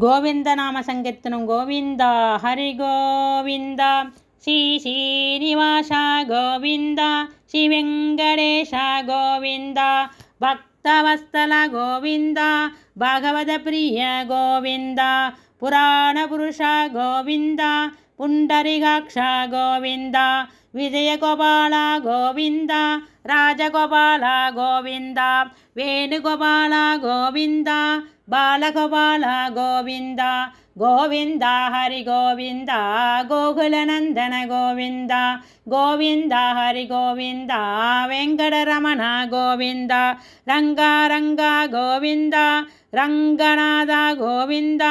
గోవిందనామ సంకీర్తనం గోవింద హరి గోవింద శ్రీ శ్రీనివాస గోవింద శ్రీ వెంకటేశ గోవింద భక్తవస్తల గోవింద భాగవత ప్రియ గోవింద పురాణ పురుష గోవింద పుండరిగాక్ష గోవింద విజయగోపాల గోవింద రాజగోపాల గోవింద వేణుగోపాల గోవింద బాలగోపాల గోవింద గోవింద హరి గోవింద గోకులనందన గోవింద గోవింద హరి గోవింద వెంకటరమణ గోవింద రంగారంగ గోవింద రంగనాథ గోవింద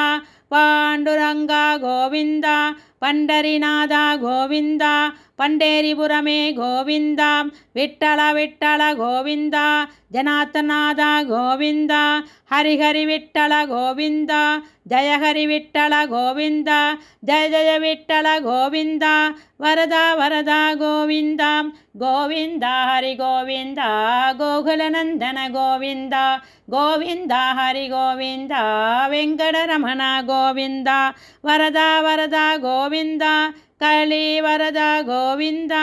పాండురంగ గోవింద పండరినాథ గోవింద పండేరిపురమే గోవింద విట్టల విట్టల గోవింద జనార్దనాథ గోవింద హరిహరి విట్టల గోవింద జయ హరి విట్టల గోవింద జయ జయ విట్టల గోవింద వరద వరద గోవింద గోవింద హరి గోవింద గోకులనందన గోవింద గోవింద హరి గోవింద వెంకటరమణ గోవింద వరద వరద ಗೋವಿಂದ ಕಲಿ ವರದ ಗೋವಿಂದ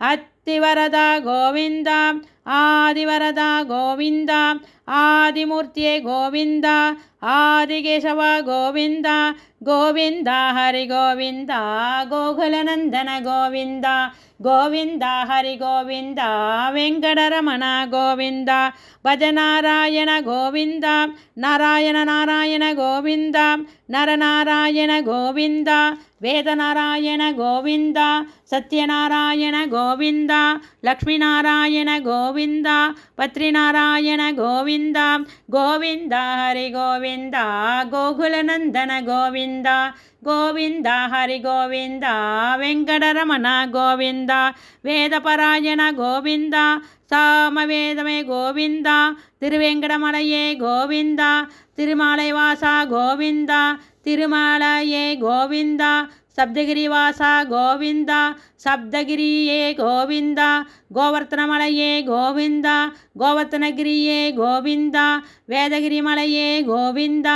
ಅತ್ತಿ ವರದ ಗೋವಿಂದ ಆದಿವರದ ಗೋವಿಂದ ಆದಿಮೂರ್ತಿಯೇ ಗೋವಿಂದ ಆದಿಕೇಶವ ಗೋವಿಂದ ಗೋವಿಂದ ಹರಿ ಗೋವಿಂದ ಗೋಕುಲನಂದನ ಗೋವಿಂದ ಗೋವಿಂದ ಹರಿ ಗೋವಿಂದ ವೆಂಕಟರಮಣ ಗೋವಿಂದ ಭಜನಾರಾಯಣ ಗೋವಿಂದ ನಾರಾಯಣ ನಾರಾಯಣ ಗೋವಿಂದ ನರನಾರಾಯಣ ಗೋವಿಂದ ವೇದನಾರಾಯಣ ಗೋವಿಂದ ಸತ್ಯನಾರಾಯಣ ಗೋವಿಂದ ಲಕ್ಷ್ಮೀನಾರಾಯಣ ಗೋವಿಂದ கோவிந்தா பத்ரிநாராயண கோவிந்தா கோவிந்தா ஹரி கோவிந்தா கோகுலநந்தன கோவிந்தா கோவிந்தா ஹரி கோவிந்தா வெங்கடரமண கோவிந்தா வேதபராயண கோவிந்தா சாமவேதமே கோவிந்தா திருவேங்கடமலையே கோவிந்தா திருமாலைவாசா கோவிந்தா திருமாலையே கோவிந்தா ಸಪ್ತಗಿರಿವಾಸ ಗೋವಿಂದ ಸಪ್ತಗಿರಿಯೇ ಗೋವಿಂದ ಗೋವರ್ತನಮಲಯೇ ಗೋವಿಂದ ಗೋವರ್ತನಗಿರಿಯೇ ಗೋವಿಂದ ವೇದಗಿರಿಮಲಯೇ ಗೋವಿಂದ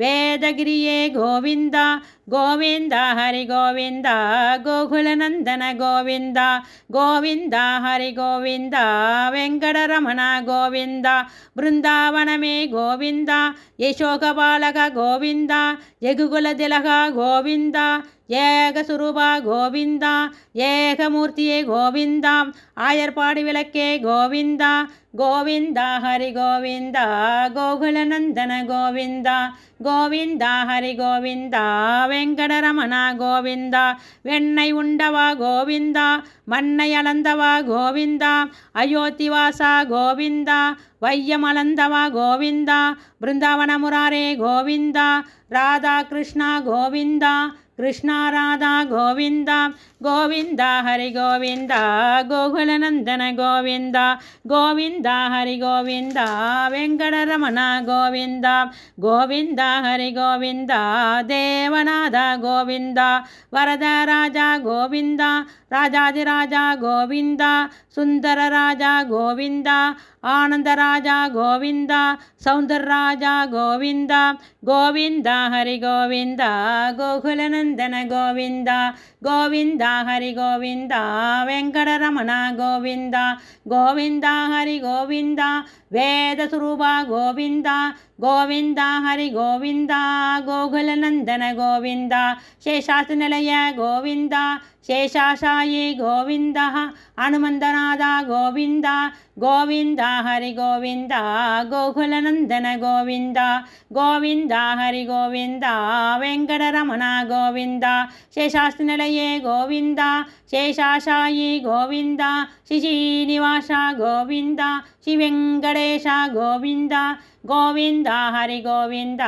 వేదగిరియే గోవింద గోవింద హరి గోవింద గోకులనందన గోవింద గోవింద హరి గోవింద వెంకటరమణ గోవింద బృందావనమే గోవింద యశోకబాలక గోవింద యగుకుల తిలక గోవింద ஏகசுரூபா கோவிந்தா ஏகமூர்த்தியே கோவிந்தா ஆயர்பாடி விளக்கே கோவிந்தா గోవింద హరి గోవింద గోకులనందన గోవింద గోవింద హరి గోవింద వెంకటరమణ గోవింద వెన్నై ఉండవా గోవింద మన్నయలందవా గోవింద అయోతివాస గోవింద வையமலந்தவ கோவிந்தா பிருந்தாவன முராரே கோவிந்தா ராதா கிருஷ்ணா கோவிந்தா கிருஷ்ணா ராதா கோவிந்தா கோவிந்தா ஹரி கோவிந்தா கோகுலநந்தன கோவிந்தா கோவிந்தா ஹரி கோவிந்தா வெங்கடரமணா கோவிந்தா கோவிந்தா ஹரி கோவிந்தா தேவநாதா கோவிந்தா வரதராஜா கோவிந்தா ராஜாதிராஜா கோவிந்தா சுந்தர ராஜா கோவிந்தா ஆனந்தரா राजा गोविंदा सौंदर राजा गोविंदा गोविंदा, हरि गोविंदा, गोकुल नंदन गोविंदा गोविंदा, हरि गोविंदा, वेंकट रमणा गोविंदा गोविंदा, हरि गोविंदा, वेद स्वरूप गोविंदा गोविंदा, हरि गोविंदा, गोकुल नंदन गोविंदा शेषासनलय गोविंदा शेषाशाई गोविंदा हनुमंदनाद गोविंदा गोविंदा, हरि गोविंदा గోవింద హరి గోవింద గోకులనందన గోవింద గోవింద హరి గోవింద వెంకటరమణ గోవింద శేషాస్తి నిలయే గోవింద శేషాశాయి గోవింద శ్రీనివాస గోవింద శ్రీ ಗೋವಿಂದ, ಹರಿ ಗೋವಿಂದ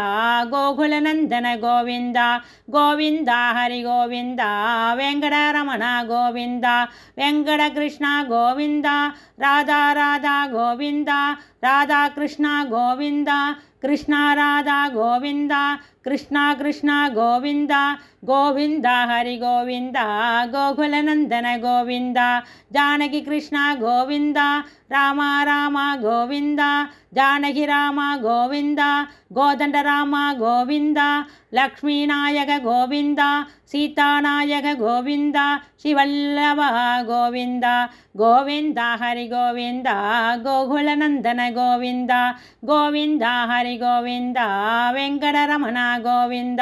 ಗೋಕುಲನಂದನ ಗೋವಿಂದ ಗೋವಿಂದ, ಹರಿ ಗೋವಿಂದ ವೆಂಕಟರಮಣ ಗೋವಿಂದ ವೆಂಕಟಕೃಷ್ಣ ಗೋವಿಂದ, ರಾಧಾ ರಾಧಾ ಗೋವಿಂದ రాధా కృష్ణ గోవింద కృష్ణ రాధా గోవింద కృష్ణ కృష్ణ గోవింద గోవింద హరి గోవింద గోకులనందన గోవింద జానకి కృష్ణ గోవింద రామ రామ గోవింద జానకి రామ గోవింద గోదండ రామ గోవింద లక్ష్మీనాయక గోవింద సీతానాయక గోవింద శివల్లవ గోవింద గోవింద హరి గోవింద గోకులనందన గోవింద గోవింద హరి గోవింద వెంకటరమణ గోవింద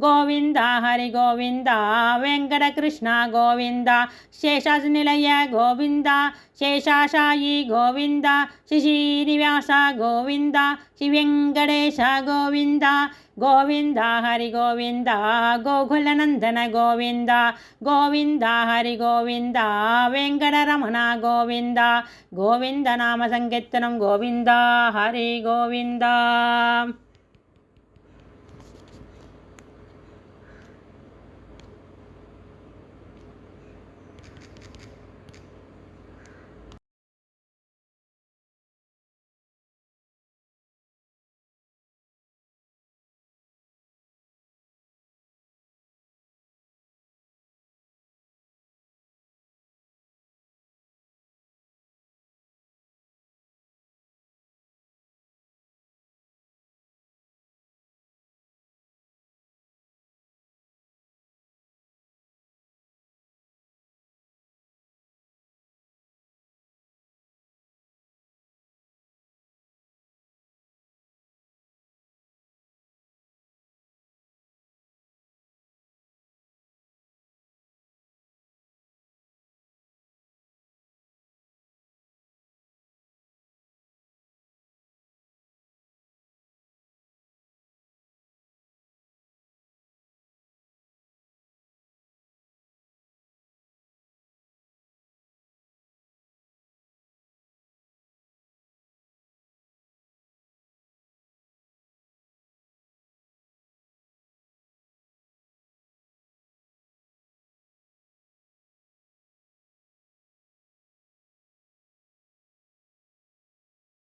గోవింద హరి గోవింద వెంకటకృష్ణ గోవింద శేషాసి నిలయ గోవింద శేషాశాయి గోవింద శిశీనివాస గోవింద శ్రీ వెంకటేశ గోవింద ಗೋವಿಂದ ಹರಿ ಗೋವಿಂದ ಗೋಕುಲನಂದನ ಗೋವಿಂದ ಗೋವಿಂದ ಹರಿ ಗೋವಿಂದ ವೆಂಕಟರಮಣ ಗೋವಿಂದ ಗೋವಿಂದ ನಾಮ ಸಂಕೀರ್ತನಂ ಗೋವಿಂದ ಹರಿ ಗೋವಿಂದ